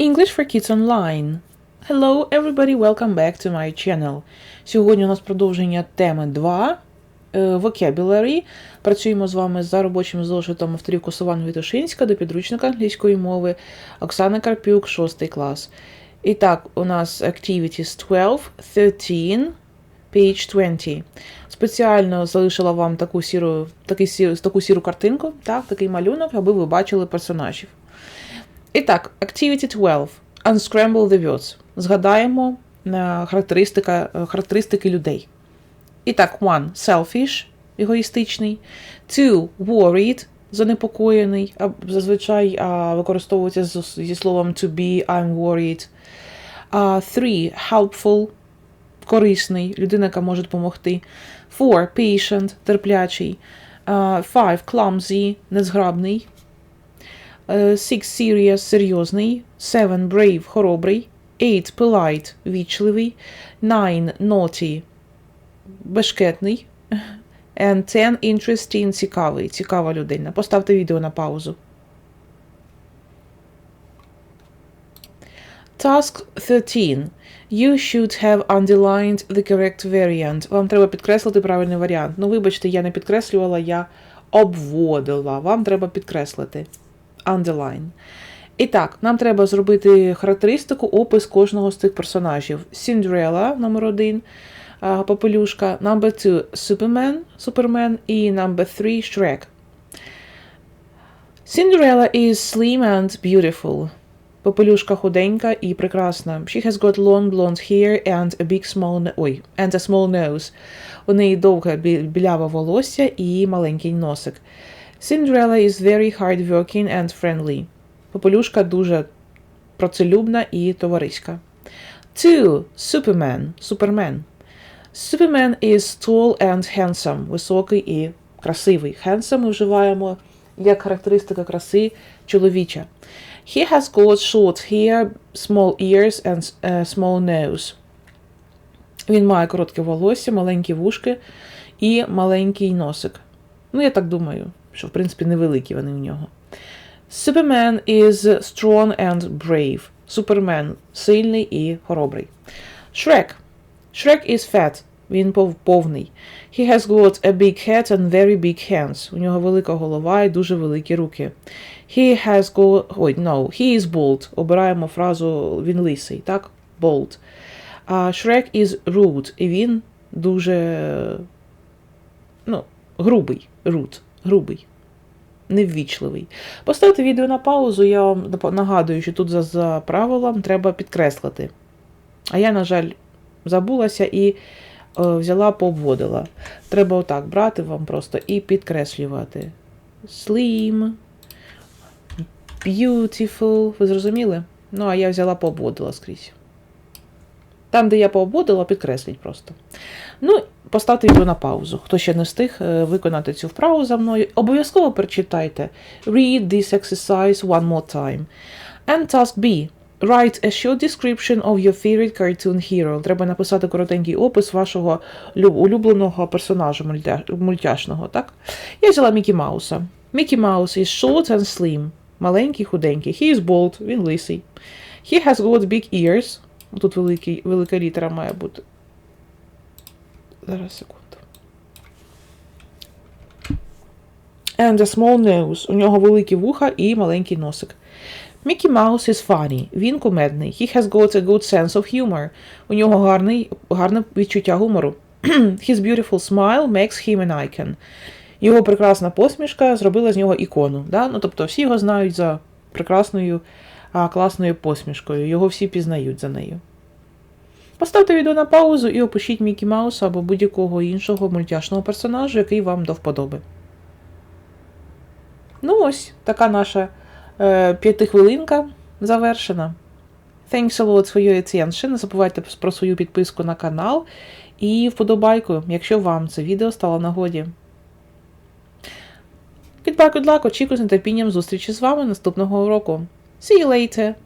English for Kids Online. Hello, everybody, welcome back to my channel. Сьогодні у нас продовження теми 2 е, Vocabulary. Працюємо з вами за робочим зошитом авторів Косован Вітушинська до підручника англійської мови Оксана Карпюк, 6 клас. І так, у нас Activities 12, 13, page 20. Спеціально залишила вам таку сіру, такий сіру, таку сіру картинку, так, такий малюнок, аби ви бачили персонажів. І так, Activity 12. Unscramble the words. Згадаємо е, характеристика, е, характеристики людей. І так, one selfish, егоїстичний. Two worried, занепокоєний. Зазвичай використовується зі словом to be, I'm worried. Three helpful, корисний, людина, яка може допомогти. Four patient, терплячий. Five clumsy, незграбний. Е, Six serious серйозний, seven brave хоробрий, eight polite вічливий, nine naughty бешкетний, and ten interesting цікавий, цікава людина. Поставте відео на паузу. Task 13. You should have underlined the correct variant. Вам треба підкреслити правильний варіант. Ну, вибачте, я не підкреслювала, я обводила. Вам треба підкреслити. Underline. І так, нам треба зробити характеристику, опис кожного з цих персонажів. Cinderella, номер один, Попелюшка, number two, Superman, Супермен і number three, Shrek. Cinderella is slim and beautiful. Попелюшка худенька і прекрасна. She has got long blonde hair and a big small ой, and a small nose. У неї довге бі- біляве волосся і маленький носик. Cinderella is very hardworking and friendly. Попелюшка дуже працелюбна і товариська. Two. Superman. Супермен. Superman is tall and handsome. Високий і красивий. Handsome ми вживаємо як характеристика краси чоловіча. He has got short hair, small ears and uh, small nose. Він має коротке волосся, маленькі вушки і маленький носик. Ну, я так думаю, що в принципі невеликі вони у нього. Superman is strong and brave. Супермен сильний і хоробрий. Shrek. Shrek is fat. Він повний. He has got a big head and very big hands. У нього велика голова і дуже великі руки. He has got... Ой, no. He is bald. Обираємо фразу він лисий, так? Bald. А Shrek is rude. І він дуже... Ну, грубий. Rude. Грубий неввічливий. Поставте відео на паузу, я вам нагадую, що тут за, за правилом треба підкреслити. А я, на жаль, забулася і е, взяла, пообводила. Треба отак брати вам просто і підкреслювати. Slim, beautiful. Ви зрозуміли? Ну, а я взяла, пообводила скрізь. Там, де я пообводила, підкресліть просто. Ну, поставте відео на паузу. Хто ще не встиг е, виконати цю вправу за мною, обов'язково прочитайте. Read this exercise one more time. And task B. Write a short description of your favorite cartoon hero. Треба написати коротенький опис вашого улюбленого персонажа мультяшного, так? Я взяла Мікі Мауса. Мікі Маус is short and slim. Маленький, худенький. He is bald, він лисий. He has got big ears. Тут великий, велика літера має бути. Зараз секунду. And a small nose. У нього великі вуха і маленький носик. Mickey Mouse is funny. Він кумедний. He has got a good sense of humor. У нього гарний, гарне відчуття гумору. His beautiful smile makes him an icon. Його прекрасна посмішка зробила з нього ікону. Да? Ну, тобто всі його знають за прекрасною, класною посмішкою. Його всі пізнають за нею. Поставте відео на паузу і опишіть Мікі Мауса або будь-якого іншого мультяшного персонажа, який вам до вподоби. Ну ось, така наша е, п'ятихвилинка завершена. Thanks a lot for your attention. Не забувайте про свою підписку на канал і вподобайку, якщо вам це відео стало нагоді. Goodbye, good luck, очікую з нетерпінням зустрічі з вами наступного уроку. See you later!